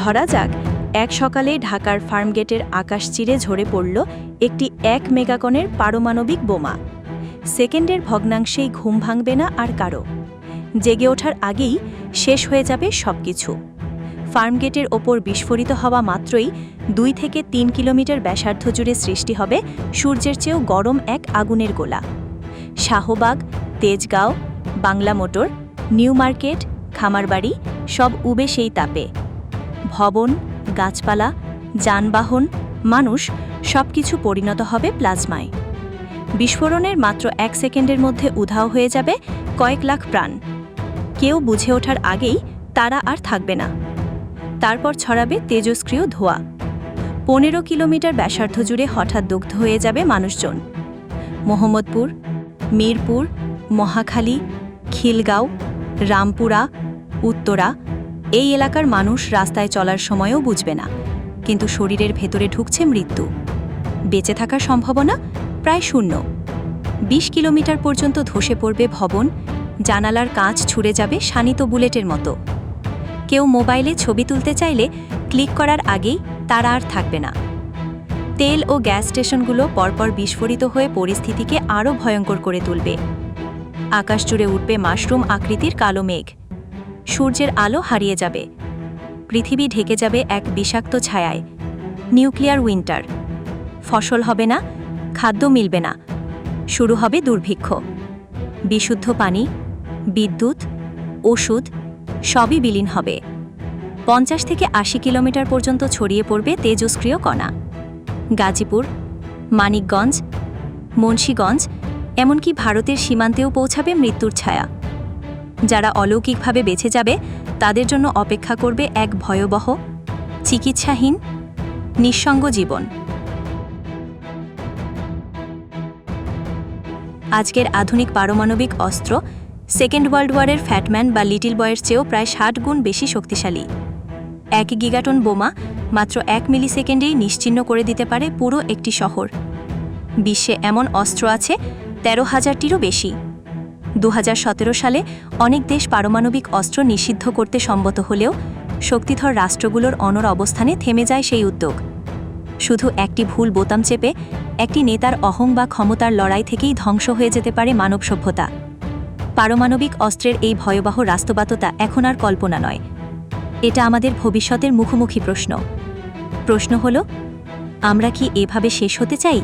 ধরা যাক, এক সকালে ঢাকার ফার্মগেটের আকাশ চিরে ঝরে পড়ল একটি এক মেগাকনের পারমাণবিক বোমা। সেকেন্ডের ভগ্নাংশেই ঘুম ভাঙবে না আর কারও। জেগে ওঠার আগেই শেষ হয়ে যাবে সবকিছু। ফার্মগেটের ওপর বিস্ফোরিত হওয়া মাত্রই দুই থেকে তিন কিলোমিটার ব্যাসার্ধ জুড়ে সৃষ্টি হবে সূর্যের চেয়েও গরম এক আগুনের গোলা। Shahbag, Tejgaon, Bangla Motor, New Market, Khamarbari সব উবে সেই তাপে। ভবন, গাছপালা, যানবাহন, মানুষ সবকিছু পরিণত হবে প্লাজমায়। বিস্ফোরণের মাত্র এক সেকেন্ডের মধ্যে উধাও হয়ে যাবে কয়েক লাখ প্রাণ। কেউ বুঝে ওঠার আগেই তারা আর থাকবে না। তারপর ছড়াবে তেজস্ক্রিয় ধোঁয়া। পনেরো কিলোমিটার ব্যাসার্ধ জুড়ে হঠাৎ দগ্ধ হয়ে যাবে মানুষজন। মোহাম্মদপুর, মিরপুর, মহাখালী, খিলগাঁও, রামপুরা, উত্তরা এই এলাকার মানুষ রাস্তায় চলার সময়ও বুঝবে না। কিন্তু শরীরের ভেতরে ঢুকছে মৃত্যু। বেঁচে থাকার সম্ভাবনা প্রায় শূন্য। বিশ কিলোমিটার পর্যন্ত ধসে পড়বে ভবন, জানালার কাঁচ ছুঁড়ে যাবে শানিত বুলেটের মতো। কেউ মোবাইলে ছবি তুলতে চাইলে ক্লিক করার আগেই তারা আর থাকবে না। তেল ও গ্যাস স্টেশনগুলো পরপর বিস্ফোরিত হয়ে পরিস্থিতিকে আরও ভয়ঙ্কর করে তুলবে। আকাশ জুড়ে উঠবে মাশরুম আকৃতির কালো মেঘ। সূর্যের আলো হারিয়ে যাবে। পৃথিবী ঢেকে যাবে এক বিষাক্ত ছায়ায়। Nuclear winter. ফসল হবে না, খাদ্য মিলবে না। শুরু হবে দুর্ভিক্ষ। বিশুদ্ধ পানি, বিদ্যুৎ, ওষুধ, সবই বিলীন হবে। পঞ্চাশ থেকে আশি কিলোমিটার পর্যন্ত ছড়িয়ে পড়বে তেজস্ক্রিয় কণা। গাজীপুর, মানিকগঞ্জ, মুন্সীগঞ্জ, এমনকি ভারতের সীমান্তেও পৌঁছাবে মৃত্যুর ছায়া। যারা অলৌকিকভাবে বেঁচে যাবে, তাদের জন্য অপেক্ষা করবে এক ভয়াবহ, চিকিৎসাহীন, নিঃসঙ্গ জীবন। আজকের আধুনিক পারমাণবিক অস্ত্র সেকেন্ড ওয়ার্ল্ড ওয়ারের ফ্যাটম্যান বা লিটিল বয়ের চেয়েও প্রায় ষাট গুণ বেশি শক্তিশালী। এক গিগাটন বোমা মাত্র এক মিলি সেকেন্ডেই নিশ্চিহ্ন করে দিতে পারে পুরো একটি শহর। বিশ্বে এমন অস্ত্র আছে, তেরো হাজারটিরও বেশি। দু হাজার সতেরো সালে অনেক দেশ পারমাণবিক অস্ত্র নিষিদ্ধ করতে সম্মত হলেও শক্তিধর রাষ্ট্রগুলোর অনর অবস্থানে থেমে যায় সেই উদ্যোগ। শুধু একটি ভুল বোতাম চেপে একটি নেতার অহং বা ক্ষমতার লড়াই থেকেই ধ্বংস হয়ে যেতে পারে মানব সভ্যতা। পারমাণবিক অস্ত্রের এই ভয়াবহ রাস্তবাততা এখন আর কল্পনা নয়। এটা আমাদের ভবিষ্যতের মুখোমুখি প্রশ্ন। প্রশ্ন হল, আমরা কি এভাবে শেষ হতে চাই?